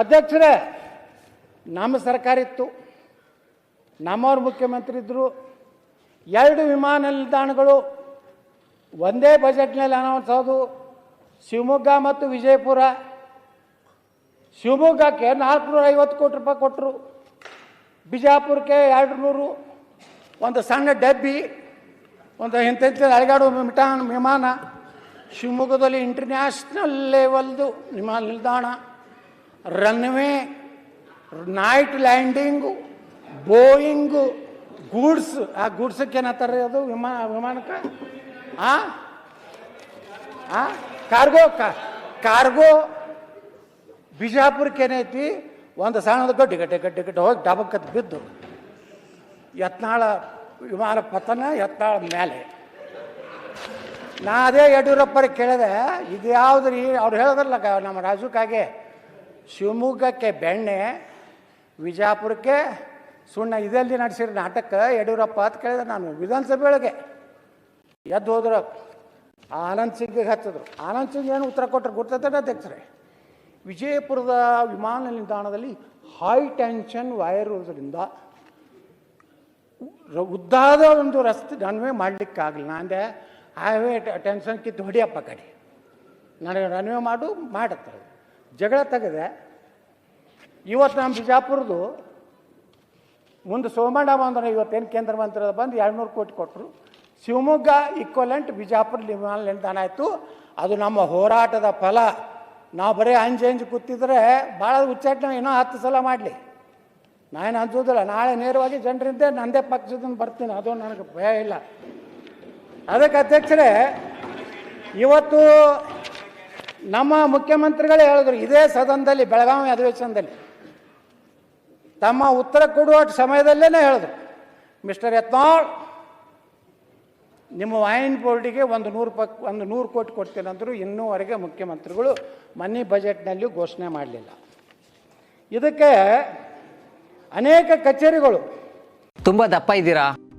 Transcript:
ಅಧ್ಯಕ್ಷರೇ, ನಮ್ಮ ಸರ್ಕಾರ ಇತ್ತು. ನಮ್ಮವ್ರು ಮುಖ್ಯಮಂತ್ರಿ ಇದ್ದರು ಎರಡು ವಿಮಾನ ನಿಲ್ದಾಣಗಳು ಒಂದೇ ಬಜೆಟ್ನಲ್ಲಿ ಅನೌನ್ಸ್ ಆದವು. ಶಿವಮೊಗ್ಗ ಮತ್ತು ವಿಜಯಪುರ. ಶಿವಮೊಗ್ಗಕ್ಕೆ ನಾಲ್ಕುನೂರ ಐವತ್ತು ಕೋಟಿ ರೂಪಾಯಿ ಕೊಟ್ಟರು ಬಿಜಾಪುರಕ್ಕೆ ಎರಡು ನೂರು ಒಂದು ಸಣ್ಣ ಡಬ್ಬಿ, ಒಂದು ಇಂಥ ಅಳಗಾಡು ವಿಮಾನ ಶಿವಮೊಗ್ಗದಲ್ಲಿ ಇಂಟರ್ನ್ಯಾಷನಲ್ ಲೆವೆಲ್ದು ವಿಮಾನ ನಿಲ್ದಾಣ runway night landing Boeing goods ಆ ಗೂಡ್ಸಕ್ಕೆ ಏನತ್ತಾರೆ ಅದು? ವಿಮಾನ ವಿಮಾನಕ್ಕೆ? ಆ? ಕಾರ್ಗೋ ಕಾರ್ಗೋ ಬಿಜಾಪುರಕ್ಕೆ ಏನೈತಿ? ಒಂದು ಸಣ್ಣದ ಗಡ್ಡೆ ಗಡ್ಡೆ ಗಡ್ಡೆ ಗಡ್ಡೆ ಹೋಗಿ ಡಬಕ್ಕತ್ ಬಿದ್ದು ಯತ್ನಾಳ ವಿಮಾನ ಪತನ, ಯತ್ನಾಳ ಮೇಲೆ. ನಾ ಅದೇ ಯಡಿಯೂರಪ್ಪರಿಗೆ ಕೇಳಿದೆ ಇದು ಯಾವುದು ರೀ ಅವ್ರು ಹೇಳಿದ್ರಲ್ಲ ನಮ್ಮ ರಾಜುಕಾಗೆ ಶಿವಮೊಗ್ಗಕ್ಕೆ ಬೆಣ್ಣೆ, ವಿಜಾಪುರಕ್ಕೆ ಸುಣ್ಣ, ಇದೆಲ್ಲಿ ನಡೆಸಿರೋ ನಾಟಕ ಯಡಿಯೂರಪ್ಪ ಅಂತ ಕೇಳಿದೆ ನಾನು ವಿಧಾನಸಭೆ ಒಳಗೆ ಎದ್ದು ಹೋದ್ರು ಆನಂದ್ ಸಿಂಗ್ಗೆ ಹತ್ತಿದ್ರು ಆನಂದ್ ಸಿಂಗ್ ಏನು ಉತ್ತರ ಕೊಟ್ಟರು ಗೊತ್ತದ ಅಧ್ಯಕ್ಷರೇ. ವಿಜಯಪುರದ ವಿಮಾನ ನಿಲ್ದಾಣದಲ್ಲಿ ಹೈ ಟೆನ್ಷನ್ ವೈರ್ ಇರೋದ್ರಿಂದ ಉದ್ದಾದ ಒಂದು ರಸ್ತೆ ರನ್ವೇ ಮಾಡಲಿಕ್ಕಾಗಲಿಲ್ಲ. ನಾಂದೆ ಹೈವೇ ಟೆನ್ಷನ್ ಕಿತ್ತು ಹೊಡಿಯಪ್ಪ ಕಡೆ. ನನಗೆ ರನ್ವೇ ಮಾಡು ಮಾಡತ್ತಾರೆ ಜಗಳ ತೆಗೆದೆ. ಇವತ್ತು ನಮ್ಮ ಬಿಜಾಪುರದು ಮುಂದೆ ಸೋಮಣ್ಣ ಬಂದ್ರೆ ಇವತ್ತೇನು ಕೇಂದ್ರ ಮಂತ್ರಿ ಬಂದು ಎರಡು ನೂರು ಕೋಟಿ ಕೊಟ್ಟರು ಶಿವಮೊಗ್ಗ ಈಕ್ವಲೆಂಟ್ ಬಿಜಾಪುರ ವಿಮಾನ ನಿಲ್ದಾಣ ಆಯಿತು. ಅದು ನಮ್ಮ ಹೋರಾಟದ ಫಲ. ನಾವು ಬರೀ ಅಂಜು ಅಂಜು ಕೂತಿದ್ರೆ ಭಾಳ ಉಚ್ಚಾಟನೆ ಇನ್ನೂ ಹತ್ತು ಸಲ ಮಾಡಲಿ. ನಾನು ಅನ್ಸೋದಿಲ್ಲ ನಾಳೆ ನೇರವಾಗಿ ಜನರಿಂದ ನಂದೇ ಪಕ್ಷದಿಂದ ಬರ್ತೀನಿ. ಅದು ನನಗೆ ಭಯ ಇಲ್ಲ. ಅದಕ್ಕೆ ಅಧ್ಯಕ್ಷರೇ, ಇವತ್ತು ನಮ್ಮ ಮುಖ್ಯಮಂತ್ರಿಗಳೇ ಹೇಳಿದ್ರು, ಇದೇ ಸದನದಲ್ಲಿ, ಬೆಳಗಾವಿ ಅಧಿವೇಶನದಲ್ಲಿ. ತಮ್ಮ ಉತ್ತರ ಕೊಡುವ ಸಮಯದಲ್ಲೇ ಹೇಳಿದ್ರು. ಮಿಸ್ಟರ್ ಯತ್ನಾಳ್, ನಿಮ್ಮ ವೈನ್ ಬೋರ್ಡಿಗೆ ಒಂದು ನೂರು ಪಕ್ ಒಂದು ನೂರು ಕೋಟಿ ಕೊಡ್ತೀನಿ ಅಂದರು ಇನ್ನೂವರೆಗೆ ಮುಖ್ಯಮಂತ್ರಿಗಳು ಮನಿ ಬಜೆಟ್ನಲ್ಲಿ ಘೋಷಣೆ ಮಾಡಲಿಲ್ಲ. ಇದಕ್ಕೆ ಅನೇಕ ಕಚೇರಿಗಳು. ತುಂಬ ದಪ್ಪ ಇದ್ದೀರಾ?